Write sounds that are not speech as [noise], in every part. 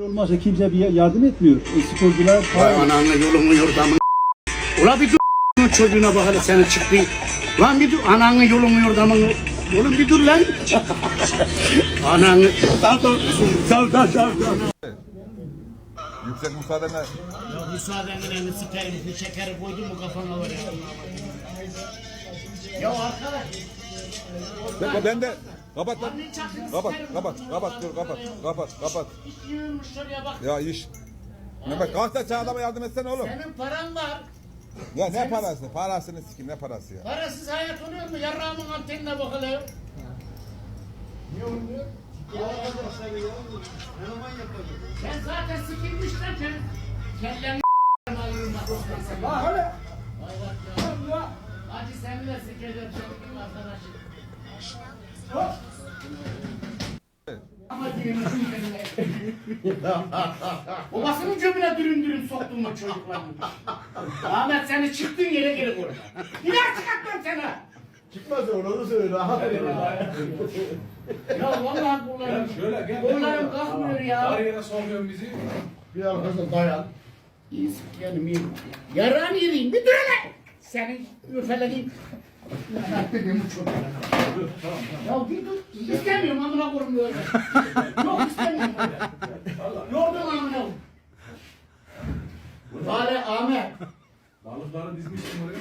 Olmazsa kimse bir yardım etmiyor. E, sporcular Vay ananı yolunu yordamını Ula bir dur [laughs] çocuğuna bak hele seni çıktı. Lan bir dur ananı yolunu yordamını. Oğlum bir dur lan. [laughs] ananı. Tamam tamam tamam tamam. Yüksek müsaadenle Ya müsaadenle elini sikerim. Bir şekeri koydun mu kafana var ya. Ya arkadaş. Ben, ben de kapat lan. Kapat, kapat, kapat, dur, kapat, kapat, kapat. İt yığılmış şuraya bak. Ya iş. Mehmet kalk da adama yardım etsene oğlum. Senin paran var. Ya ne parası? Parasını sikim ne parası ya? Parasız hayat oluyor mu? Yarrağımın antenine bakalım. Ne oluyor? Sen zaten sikilmişsin sen. Kelleni alırım bak. Bak hele. Hadi sen de sikeceğim çekeyim arkadaşım. Ama [laughs] diyelim Babasının cebine dürüm dürüm soktun mu çocuklarını? Ahmet seni çıktığın yere geri koy. Bir daha çıkartmam seni. Çıkmaz onu da söyle. Aferin. Ya vallahi bunların, bunların kalkmıyor ya. Her yere sokuyorsun bizi. Bir arkasına dayan. İyi sikerim iyi. Yarın yiyeyim bir dur hele. Senin üfelediğin. Dedim çok. Ya bir dur. İstemiyorum amına koyayım böyle. Yok istemiyorum. Yordum amına koyayım. Bari Ahmet. Balıkları dizmişsin oraya.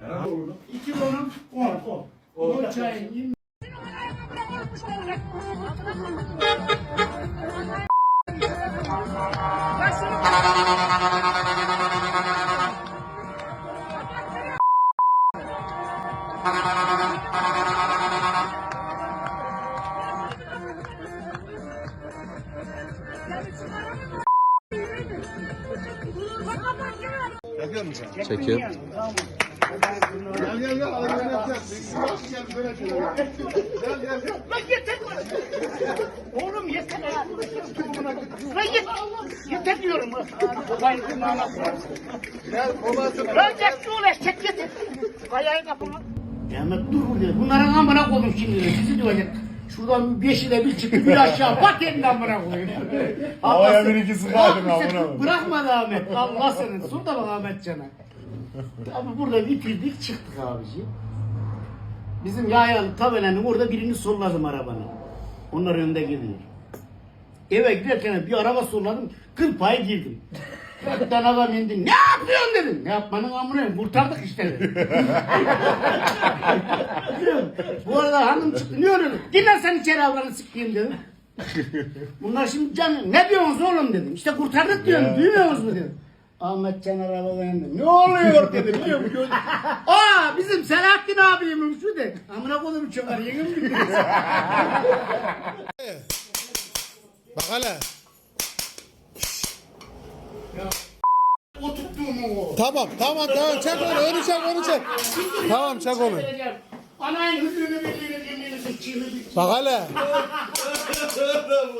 Herhalde İki konum on. On. On çayın yirmi. Çekim. Gel gel gel. Gel gel. Lan yeter. Oğlum yeter ya. Lan yeter. Yeter diyorum. Gel babası. Lan çek ulan çek yeter. Ayağı kapama. Demet dur burada. Bunların amına koydum şimdi. Sizi dövecek. Şuradan beşi de bir çıktı bir aşağı bak elini amına koyayım. Havaya bir iki sıkaydın bize amına. Bırakmadı Ahmet. Allah senin. Sultan bak Ahmet Can'a. Abi burada bitirdik çıktık abici. Bizim yayan tabelanın orada birini solladım arabanın. Onlar önde geliyor. Eve giderken bir araba solladım. Kıl payı girdim. Kaptan adam indi. Ne yapıyorsun dedim. Ne yapmanın amına koyayım, kurtardık işte dedim. Bu arada hanım çıktı. Ne oluyor? Dinle sen içeri avranı sikeyim dedim. Bunlar şimdi can ne diyorsunuz oğlum dedim. İşte kurtardık diyorum. Duymuyorsunuz mu dedim. Ahmet Can arabadan indi. Ne oluyor dedi biliyor musun? Aa bizim Selahattin abiymiş şu de. Amına koydum çömer mi bildiniz? Bak hele. O tuttuğumu o. Tamam tamam tamam çek onu onu çek onu çek. Tamam çek onu. Anayın bildiğini. Bak hele.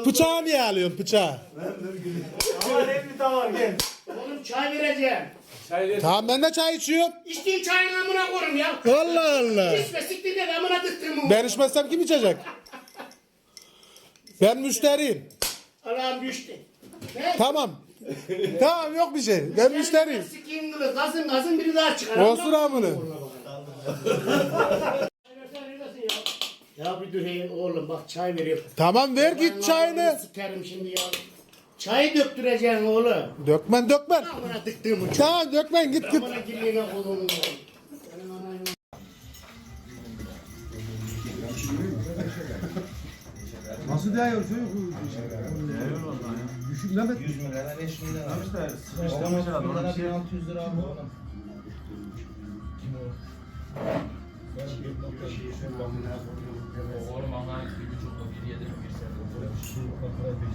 Bıçağı niye alıyorsun bıçağı? Oğlum çay vereceğim. Tamam ben de çay içiyorum. İçtiğin çayın amına koyayım ya. Allah Allah. İçme siktir de amına tıktığımı. Ben içmezsem kim içecek? Ben müşteriyim. Allah'ım düştü. Ne? Tamam. Tamam yok bir şey. Ben müşteriyim. Kılı. Gazın gazın biri daha çıkar. Olsun amını. Ya bir dur hey oğlum bak çay veriyorum. Tamam ver git çayını. Sikerim şimdi ya. Çayı döktüreceksin oğlum. Dökmen dökmen. Amına tıktığımı. Tamam dökmen git git. Amına girliğine kodumun. Nasıl değiyor çocuk? Düşün Mehmet. 100 milyara 5 milyar almış da sıkıştırmış herhalde ona bir şey 600 lira aldı ona.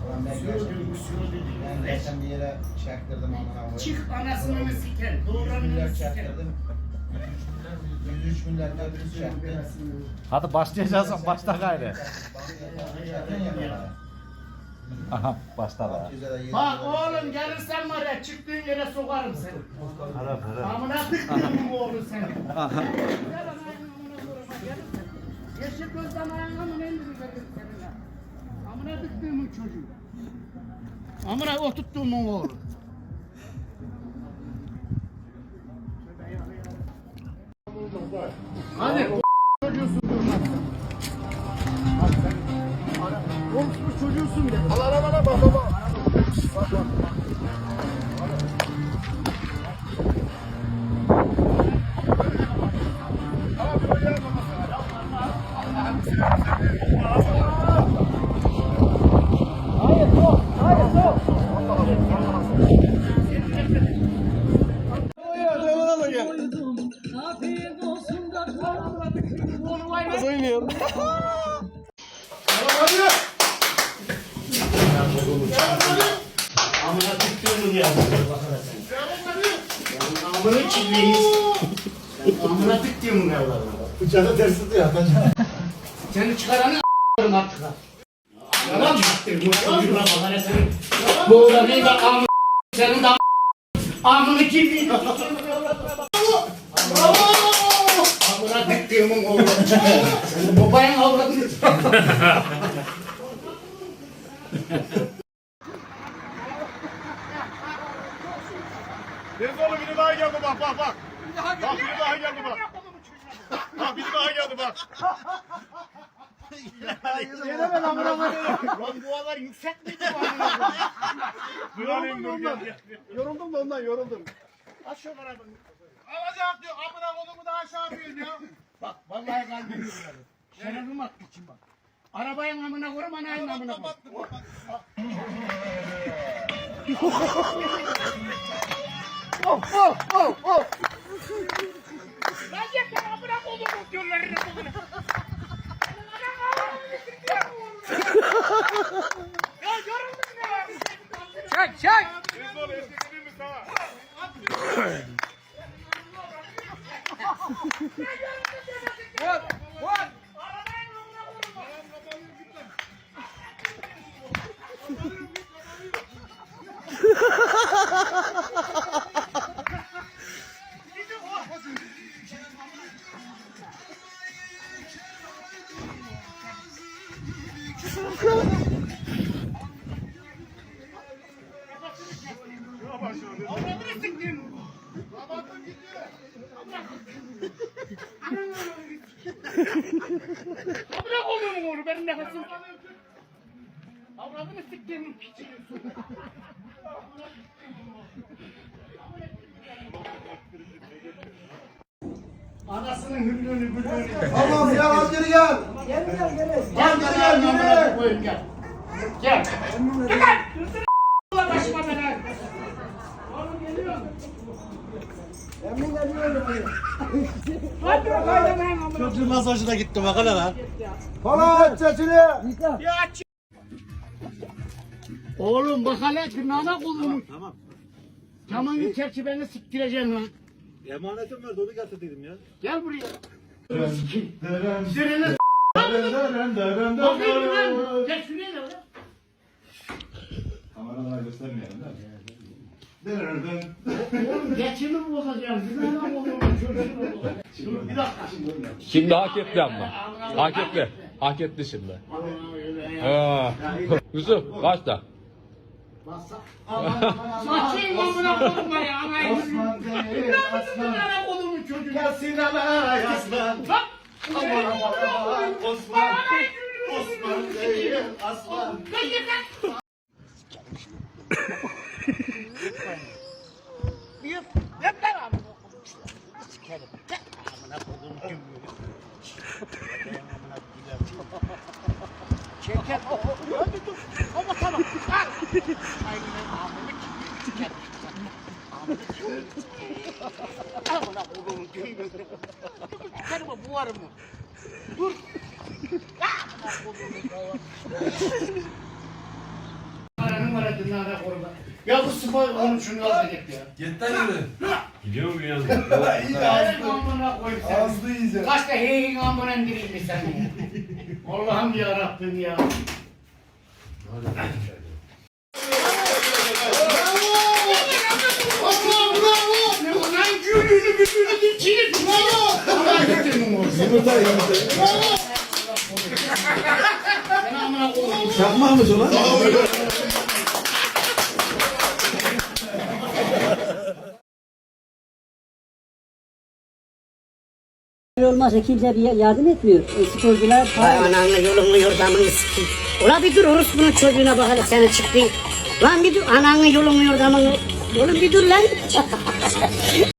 Ulan ben gördüm. Ben geçen bir yere çektirdim amına koyayım. Çık anasını siker. 100 Doğranını milyar siker. Çektirdim. 103 milyar da bir çekti. Hadi başlayacağız başta gayrı. Aha başladı. 600 lira yedi Bak oğlum gelirsen var ya çıktığın yere sokarım seni. Amına tıktığım oğlum seni. Yeşil gözden ayağına mı ne indireceksin seninle? Amına tıktığımın çocuğu. Amına oturttuğumun oğlu. Hadi o çocuğusun sen. Komşu çocuğusun de. Al arabana bak baba. Bak bak. Amına tıktığımın ya. Amına çiğneyiz. Amına tıktığımın evladım. Bıçağı ters tutuyor. Seni çıkaranı a**larım artık ha. Yalan mı bana ne senin? Bu oğlanın da amı senin de amını kim Amına tıktığımın oğlu. Senin babayın avradını. Deniz oğlum biri daha geldi bak bak bak. Bak biri daha geldi bak. Bak biri daha geldi bak. Yenemem amına koyayım. Lan bu kadar yüksek miydi bu amına Yoruldum da ondan. Yoruldum da ondan yoruldum. Aşağı arabanı. Alacak diyor. Amına kolumu da aşağı koyun ya. Bak vallahi kalbim yürüyor. Şerefim attı için bak. Arabanın amına koyayım anayın amına koyayım. Kapattım kapattım. Deniz oğlum eskisi mi sana? Şuna bak şuna. Kapattım [laughs] gidiyor. Amına koyayım onu benim nefesim. Avradını siktiğimin piçi. Anasının hüllünü güllünü. Tamam ya al geri gel. Gel gel gel gel gel. Gel. Gel. Gel. Allah başıma bela. Oğlum geliyor. Hadi bakalım lan amına. Çocuğun masajına gitti bakalım lan. Bana aç sesini. Ya aç. Oğlum bak hele tırnağına kolumu. Tamam. Camın çerçeveni siktireceksin lan. Emanetim vardı onu getirdim ya. Gel buraya. Sürene Bakayım lan. Gel şuraya da lan. Kameradan göstermeyelim değil Oğlum geçimi bozacağım. Tırnağına kolumu çocuğunu bozacağım. Dur bir dakika şimdi. Şimdi hak etti ama. Hak etti. Hak etti şimdi. Ha. Yusuf kaçta? Ya. Anayı. Osman değil. Osman. Tırnağına kolumu çocuğunu. Gelsin ana yaslan. Bak. Osman. Osman değil aslan. [laughs] Hadi dur. Ama tamam. Al. Aynen amını çeker. Amını çeker. Amına koyduğum düğümü. Çıkarım buvarım mı? Dur. Ya bu spor onun şunu al dedik ya. Yetten yürü. Gidiyor mu yazdı? Amına koyayım sen. Azdı iyice. Kaçta heyin amına indirilmiş sen ya. Allah'ım ya Rabbim ya. Gülünü geçirip bravo! Allah getirdim onu. Yumurta yumurta. Ben amına koyayım Çakmamış olan. olmazsa kimse bir yardım etmiyor. E, sporcular Ay ananı yolunu yordamını sikeyim. Ulan bir dur orospunun çocuğuna bak hele sana çıktın. Lan bir dur ananı yolunu yordamını. Oğlum bir dur lan.